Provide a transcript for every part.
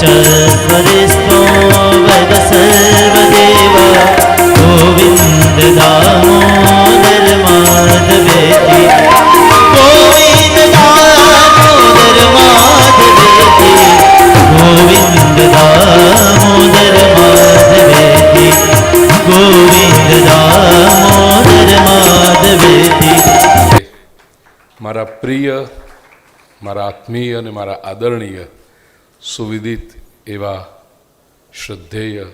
च स्वरिष्ठो वद सर्वदेवा गोविन्द दामोदर माधवेति गोविन्द दामोदर माधवेति गोविन्द दामोदर माधवेति गोविन्द दामोदर माधवेति મારા પ્રિય મારા આત્મીય અને મારા આદરણીય સુવિદિત એવા શ્રદ્ધેય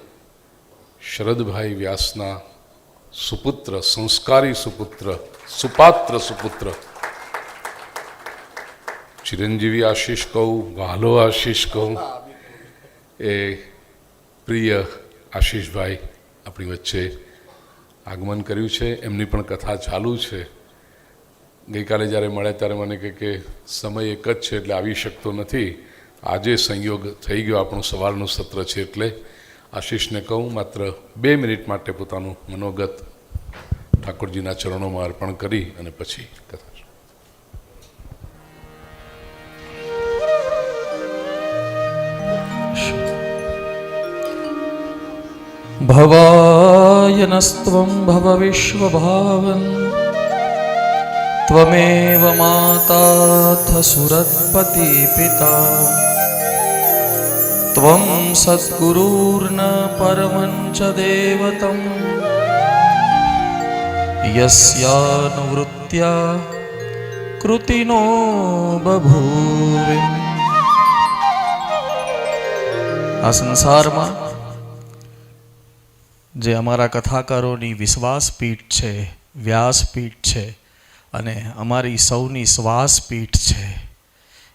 શરદભાઈ વ્યાસના સુપુત્ર, સંસ્કારી સુપુત્ર, સુપાત્ર સુપુત્ર. ચિરંજીવી આશીષ કહું વહાલો આશીષ કહું, એ પ્રિય આશીષભાઈ આપણી વચ્ચે આગમન કર્યું છે. એમની પણ કથા ચાલુ છે. ગઈકાલે જ્યારે મળ્યા ત્યારે મને કહે કે સમય એક જ છે, એટલે આવી શકતો નથી. આજે સંયોગ થઈ ગયો આપણું સવારનું સત્ર છે એટલે આશીષને કહું માત્ર બે મિનિટ માટે પોતાનું મનોગત ઠાકોરજીના ચરણોમાં અર્પણ કરી અને પછી કથા भवाय नस्त्वं भव विश्वभावन् त्वमेव माताथ सुरत्पति पिता ત્વં સદ્ગુરુર્ન પરમંચ દેવતમ યસ્યાનુવૃત્યા કૃતિનો બભૂવે આ સંસારમાં જે અમારા કથાકારોની વિશ્વાસપીઠ છે, વ્યાસપીઠ છે, અને અમારી સૌની શ્વાસપીઠ છે,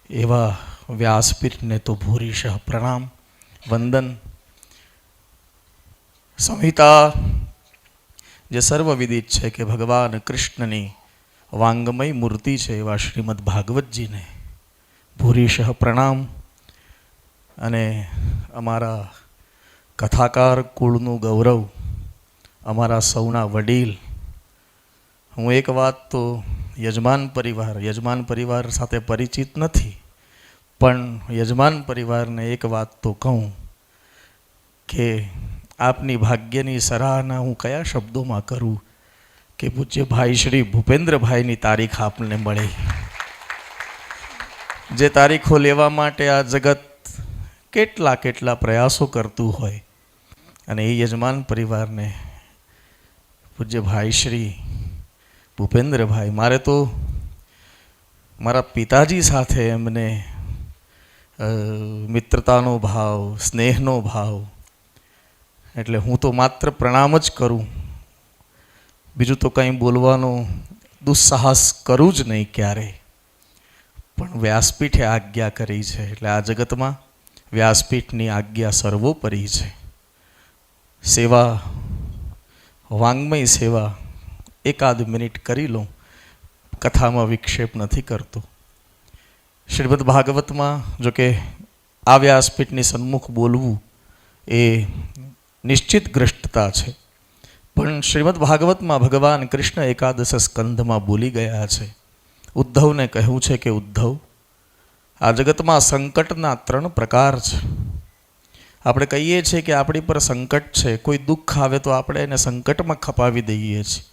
એવા વ્યાસપીઠને તો ભૂરીશ પ્રણામ, વંદન. સંહિતા, જે સર્વવિદિત છે કે ભગવાન કૃષ્ણની વાંગમય મૂર્તિ છે એવા શ્રીમદ ભાગવતજીને ભૂરીશ પ્રણામ. અને અમારા કથાકાર કુળનું ગૌરવ, અમારા સૌના વડીલ. હું એક વાત તો યજમાન પરિવાર યજમાન પરિવાર સાથે પરિચિત નથી. પણ યજમાન પરિવારને એક વાત તો કહું કે આપની ભાગ્યની સરાહના હું કયા શબ્દોમાં કરું કે પૂજ્ય ભાઈ શ્રી ભૂપેન્દ્રભાઈની તારીખ આપને મળે. જે તારીખો લેવા માટે આ જગત કેટલા કેટલા પ્રયાસો કરતું હોય અને એ યજમાન પરિવારને પૂજ્ય ભાઈ શ્રી ભૂપેન્દ્રભાઈ, મારે તો મારા પિતાજી સાથે એમને મિત્રતાનો ભાવ, સ્નેહનો ભાવ. એટલે હું તો માત્ર પ્રણામ જ કરું. બીજું તો કંઈ બોલવાનો દુસ્સાહસ કરું જ નહીં ક્યારેય પણ વ્યાસપીઠે આજ્ઞા કરી છે, એટલે આ જગતમાં વ્યાસપીઠની આજ્ઞા સર્વોપરી છે. સેવા, વાંગમય સેવા એકાદ મિનિટ કરી લઉં. કથામાં વિક્ષેપ નથી કરતો. શ્રીમદ ભાગવતમાં જો કે આ વ્યાસપીઠની સન્મુખ બોલવું એ નિશ્ચિત ગ્રષ્ટતા છે. પણ શ્રીમદ ભાગવતમાં ભગવાન કૃષ્ણ એકાદશ સ્કંધમાં બોલી ગયા છે. ઉદ્ધવને કહ્યું છે કે, ઉદ્ધવ, આ જગતમાં સંકટના ત્રણ પ્રકાર છે. આપણે કહીએ છીએ કે આપણી પર સંકટ છે. કોઈ દુઃખ આવે તો આપણે એને સંકટમાં ખપાવી દઈએ છીએ.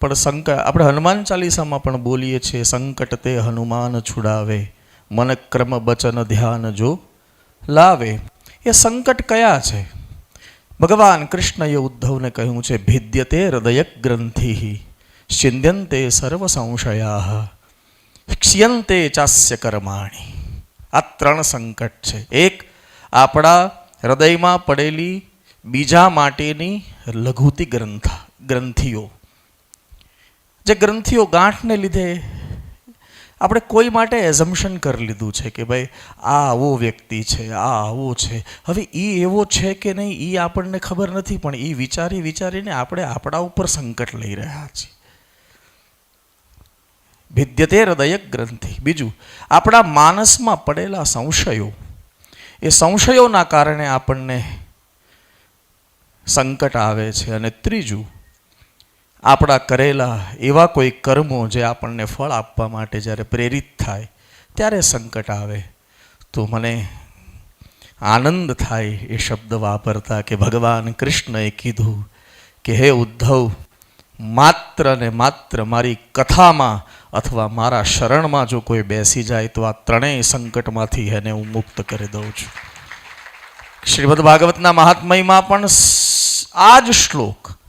પણ સંકટ આપણે હનુમાન ચાલીસામાં પણ બોલીએ છીએ, સંકટ તે હનુમાન છુડાવે. મન ક્રમ બચન ધ્યાન જો લાવે. એ સંકટ કયા છે? ભગવાન કૃષ્ણએ ઉદ્ધવને કહ્યું છે, ભિદ્યતે હૃદય ગ્રંથિ છિંદ્યંતે સર્વ સંશયા ક્ષિયંતે ચાસ્ય કર્માણી. આ ત્રણ સંકટ છે. એક, આપણા હૃદયમાં પડેલી બીજા માટેની લઘુતી ગ્રંથ, ગ્રંથિઓ. જે ગ્રંથિઓ ગાંઠને લીધે આપણે કોઈ માટે એઝમ્પશન કરી લીધું છે કે ભાઈ આ આવો વ્યક્તિ છે, આ આવો છે. હવે એ એવો છે કે નહીં એ આપણને ખબર નથી, પણ એ વિચારી વિચારીને આપણે આપણા ઉપર સંકટ લઈ રહ્યા છીએ. ભિદ્યતે હૃદય ગ્રંથિ. બીજું, આપણા માનસમાં પડેલા સંશયો, એ સંશયોના કારણે આપણને સંકટ આવે છે. અને ત્રીજું આપણા કરેલા એવા કોઈ કર્મો જે આપણને ફળ આપવા માટે જ્યારે પ્રેરિત થાય, ત્યારે સંકટ આવે. તો મને આનંદ થાય એ શબ્દ વાપરતા કે ભગવાન કૃષ્ણએ કીધું કે, હે ઉદ્ધવ, માત્ર ને માત્ર મારી કથામાં અથવા મારા શરણમાં જો કોઈ બેસી જાય, તો આ ત્રણેય સંકટમાંથી એને હું મુક્ત કરી દઉં છું. શ્રીમદ ભાગવતના મહાત્મયમાં પણ આ જ શ્લોક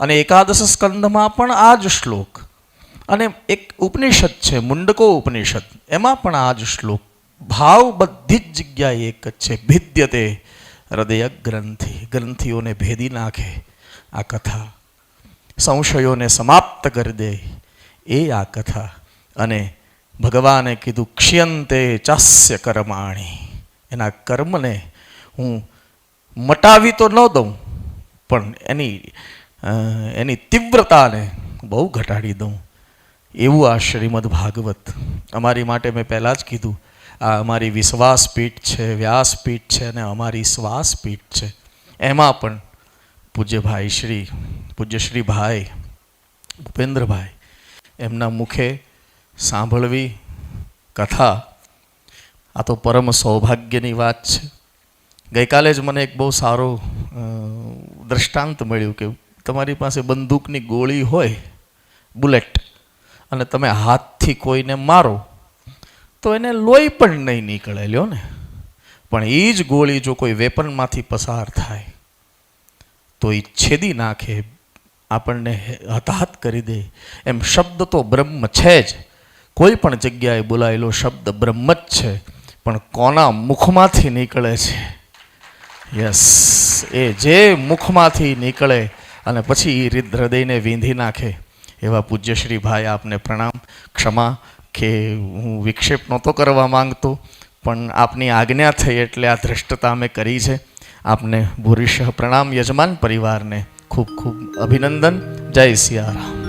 અને એકાદશ સ્કંદમાં પણ આ જ શ્લોક. અને એક ઉપનિષદ છે, મુંડકો ઉપનિષદ, એમાં પણ આ જ શ્લોક. ભાવ બધી જ જગ્યાએ એક જ છે, ભિદ્યતે હૃદય ગ્રંથિ, ગ્રંથિઓને ભેદી નાખે આ કથા. સંશયોને સમાપ્ત કરી દે એ આ કથા. અને ભગવાને કીધું, ક્ષયંતે ચાસ્ય કર્માણી. એના કર્મને હું મટાવી તો ન દઉં, પણ એની એની તીવ્રતાને બહુ ઘટાડી દઉં. એવું આ શ્રીમદ ભાગવત. અમારી માટે મેં પહેલાં જ કીધું, આ અમારી વિશ્વાસ પીઠ છે, વ્યાસપીઠ છે અને અમારી શ્વાસ પીઠ છે. એમાં પણ પૂજ્ય ભાઈ શ્રી પૂજ્ય શ્રી ભાઈ ભૂપેન્દ્રભાઈ એમના મુખે સાંભળવી કથા. આ તો પરમ સૌભાગ્યની વાત છે. ગઈકાલે જ મને એક બહુ સારો દ્રષ્ટાંત મળ્યું કે તમારી પાસે બંદૂકની ગોળી હોય, બુલેટ, અને તમે હાથથી કોઈને મારો, તો એને લોહી પણ નહીં નીકળે, લ્યો ને. પણ એ જ ગોળી જો કોઈ વેપનમાંથી પસાર થાય, તો એ છેદી નાખે, આપણને હતાહત કરી દે. એમ શબ્દ તો બ્રહ્મ છે જ. કોઈ પણ જગ્યાએ બોલાયેલો શબ્દ બ્રહ્મ જ છે, પણ કોના મુખમાંથી નીકળે છે? યસ, એ જે મુખમાંથી નીકળે અને પછી એ રીત હૃદયને વીંધી નાખે. એવા પૂજ્યશ્રી ભાઈ આપને પ્રણામ, ક્ષમા કે હું વિક્ષેપ નહોતો કરવા માંગતો, પણ આપની આજ્ઞા થઈ એટલે આ ધૃષ્ટતા મેં કરી છે. આપને ભૂરીશ પ્રણામ યજમાન પરિવારને ખૂબ ખૂબ અભિનંદન. જય સિયારામ.